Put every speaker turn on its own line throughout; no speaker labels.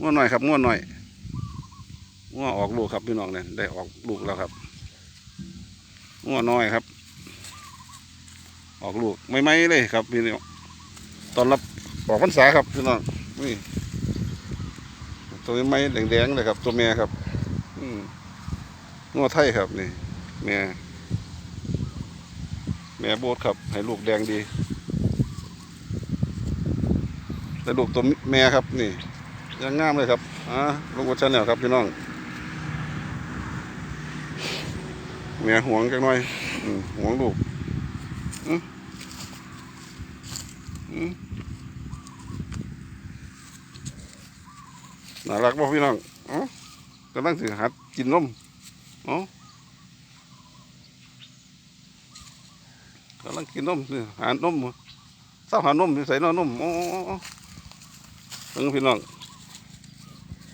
ง่วหน่อยครับง่วหน่อยง่วออกลูกครับพี่น้องเนี่ยได้ออกลูกแล้วครับง่วน้อยครับ ออกลูกไม่ไม่เลยครับพี่น้องตอนรับออกพรรษาครับพี่น้องนี่ตัวไม่แดงๆเลยครับ ตัวเมียครับอืง่วไทยครับนี่แม่แม่โบดครับ ให้ลูกแดงดีแต่ลูกตัวแม่ครับนี่ ยังงามเลยครับอ่าลูกวัชแนลครับพี่น้องแม่ห่วงจังหน่อยห่วงลูกน่ารักบ่พี่น้องอ๋อกำลังสิหัดกินนมอ๋อกำลังกินนมนี่หานมเศร้าหานมนี่ใส่นอนนมอ๋ออ๋ออ๋อเพิ่งพี่น้อง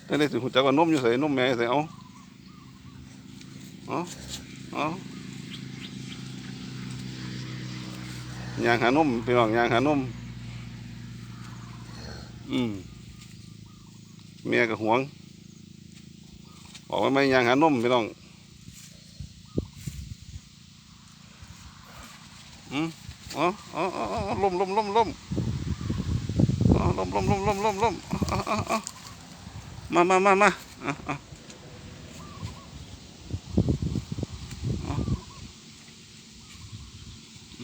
ได้ได้ถึงหัวใจกว่านมอยู่ใส่นมแม่ใส่เอาเอาเอายางหานมพี่น้องยางหานมอืมเมียก็หวงออกมาไม่ยางหานมพี่น้องอืมเอ๋ออ๋ออ๋อลมลมลมลมอ๋อล้มล้มล้มล้มล้มล้ม มามามามาเอาเอาเอ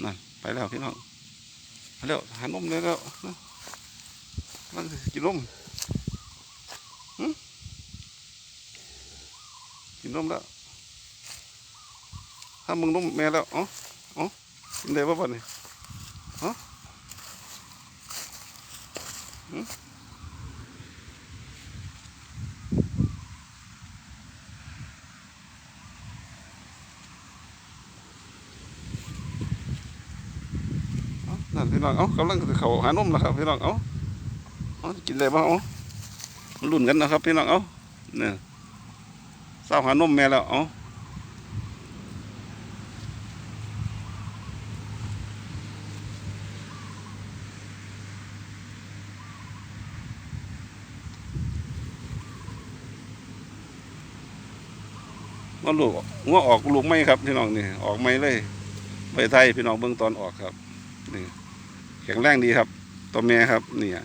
นั่นไปแล้วพี่น้องไปแล้วหานมเลยแล้วนะนั่งสิกินนมกินนมแล้วถ้ามึงนมแม่แล้วอ๋ออ๋อกินได้ป่ะบ่เนี่ยเอ นั่นพี่น้องเอ้ากำลังจะเขาหานมแล้วครับพี่น้องเอาเอากินได้ป่ะเอารุ่นกันนะครับ พี่น้องเอ้าเนี่ยเศร้าหานมแม่แล้วเอ้าว่าลูกว่าออกลูกไม่ครับพี่น้องนี่ออกไม่เลยใบไทยพี่น้องเบื้องตอนออกครับนี่ แข็งแรงดีครับ ตัวแม่ครับเนี่ย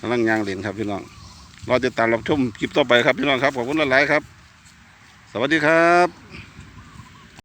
กำลังยางเหรียญครับพี่น้องเราจะตามรับชมคลิปต่อไปครับพี่น้องครับขอบคุณหลายๆครับ สวัสดีครับ